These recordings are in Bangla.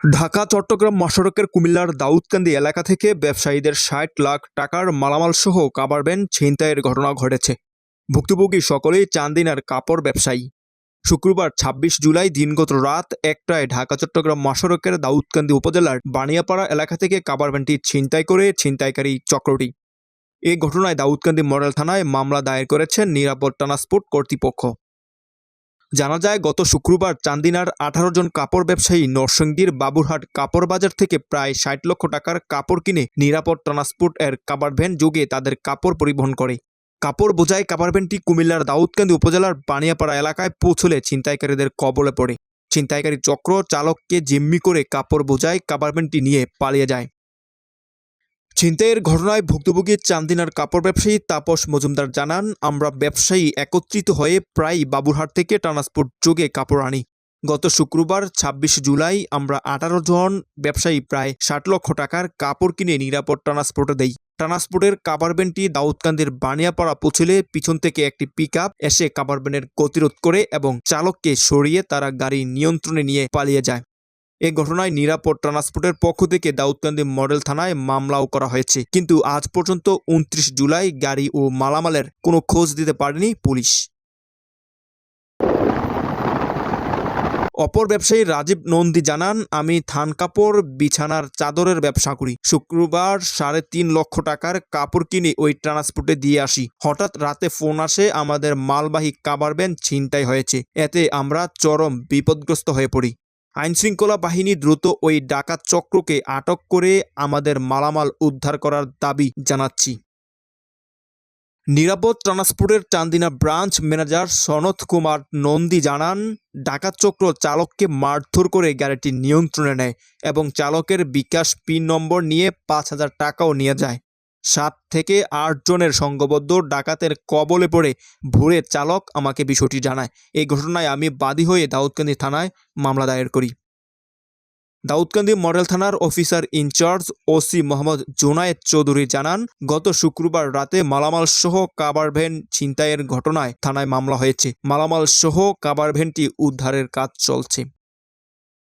ঢাকা, চট্টগ্রাম মহাসড়কের কুমিল্লার দাউদকান্দি এলাকা থেকে ব্যবসায়ীদের ষাট লাখ টাকার মালামাল সহ কাবার ভ্যান ছিনতাইয়ের ঘটনা ঘটেছে। ভুক্তভোগী সকলেই চান্দিনার কাপড় ব্যবসায়ী। শুক্রবার ২৬ জুলাই দিনগত রাত একটায় ঢাকা, চট্টগ্রাম মহাসড়কের দাউদকান্দি উপজেলার বানিয়াপাড়া এলাকা থেকে কাবার ভ্যানটি ছিনতাই করে ছিনতাইকারী চক্রটি। এ ঘটনায় দাউদকান্দি মডেল থানায় মামলা দায়ের করেছেন নিরাপদ ট্রান্সপোর্ট কর্তৃপক্ষ। জানা যায়, গত শুক্রবার চান্দিনার আঠারো জন কাপড় ব্যবসায়ী নরসিংদীর বাবুরহাট কাপড় বাজার থেকে প্রায় ষাট লক্ষ টাকার কাপড় কিনে নিরাপদ ট্রান্সপোর্ট এর কাবার ভ্যান যোগে তাদের কাপড় পরিবহন করে। কাপড় বোঝাই কাবার ভ্যানটি কুমিল্লার দাউদকান্দি উপজেলার বানিয়াপাড়া এলাকায় পৌঁছলে ছিনতাইকারীদের কবলে পড়ে। ছিনতাইকারী চক্র চালককে জিম্মি করে কাপড় বোঝাই কাবার ভ্যানটি নিয়ে পালিয়ে যায়। ছিনতাইয়ের ঘটনায় ভুক্তভোগী চান্দিনার কাপড় ব্যবসায়ী তাপস মজুমদার জানান, আমরা ব্যবসায়ী একত্রিত হয়ে প্রায় বাবুরহাট থেকে ট্রান্সপোর্ট যোগে কাপড় আনি। গত শুক্রবার ২৬ জুলাই, আমরা আঠারো জন ব্যবসায়ী প্রায় ষাট লক্ষ টাকার কাপড় কিনে নিরাপদ ট্রান্সপোর্টে দেই। ট্রান্সপোর্টের কাবার ভ্যানটি দাউদকান্দির বানিয়াপাড়া পৌঁছলে পিছন থেকে একটি পিক এসে কাবার ভ্যানের গতিরোধ করে এবং চালককে সরিয়ে তারা গাড়ি নিয়ন্ত্রণে নিয়ে পালিয়ে যায়। এ ঘটনায় নিরাপদ ট্রান্সপোর্টের পক্ষ থেকে দাউদকান্দি মডেল থানায় মামলাও করা হয়েছে। কিন্তু আজ পর্যন্ত উনত্রিশ জুলাই গাড়ি ও মালামালের কোনো খোঁজ দিতে পারেনি পুলিশ। অপর ব্যবসায়ী রাজীব নন্দী জানান, আমি থান কাপড়, বিছানার চাদরের ব্যবসা করি। শুক্রবার সাড়ে তিন লক্ষ টাকার কাপড় কিনে ওই ট্রান্সপোর্টে দিয়ে আসি। হঠাৎ রাতে ফোন আসে, আমাদের মালবাহী কাবার ভ্যান ছিনতাই হয়েছে। এতে আমরা চরম বিপদগ্রস্ত হয়ে পড়ি। আইনশৃঙ্খলা বাহিনী দ্রুত ওই ডাকাত চক্রকে আটক করে আমাদের মালামাল উদ্ধার করার দাবি জানাচ্ছি। নিরাপদ ট্রান্সপোর্টের চান্দিনা ব্রাঞ্চ ম্যানেজার সনৎ কুমার নন্দী জানান, ডাকাত চক্র চালককে মারধর করে গাড়িটি নিয়ন্ত্রণে নেয় এবং চালকের বিকাশ পিন নম্বর নিয়ে পাঁচ হাজার টাকাও নিয়ে যায়। সাত থেকে আট জনের সংঘবদ্ধ ডাকাতের কবলে পড়ে ভোরে চালক আমাকে বিষয়টি জানায়। এই ঘটনায় আমি বাদী হয়ে দাউদকান্দি থানায় মামলা দায়ের করি। দাউদকান্দি মডেল থানার officer in charge OC Mohammad Zonayed Chowdhury জানান, গত শুক্রবার রাতে মালামাল সহ কাবার ভ্যান ছিনতাইয়ের ঘটনায় থানায় মামলা হয়েছে। মালামাল সহ কাবার ভ্যানটি উদ্ধারের কাজ চলছে।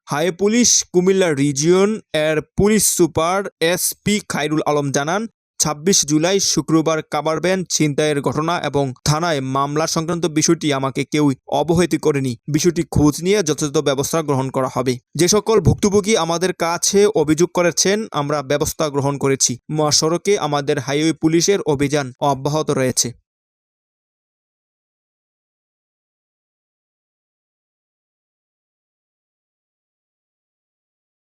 হাই পুলিশ কুমিল্লা রিজিয়ন এর police super SP Khairul Alam জানান ছাব্বিশ জুলাই শুক্রবার কাবার ভ্যান ছিনতাইয়ের ঘটনা এবং থানায় মামলা সংক্রান্ত বিষয়টি আমাকে কেউ অবহিত করেনি। বিষয়টি খোঁজ নিয়ে যথাযথ ব্যবস্থা গ্রহণ করা হবে। যে সকল ভুক্তভোগী আমাদের কাছে অভিযোগ করেছেন, আমরা ব্যবস্থা গ্রহণ করেছি। মহাসড়কে আমাদের হাইওয়ে পুলিশের অভিযান অব্যাহত রয়েছে।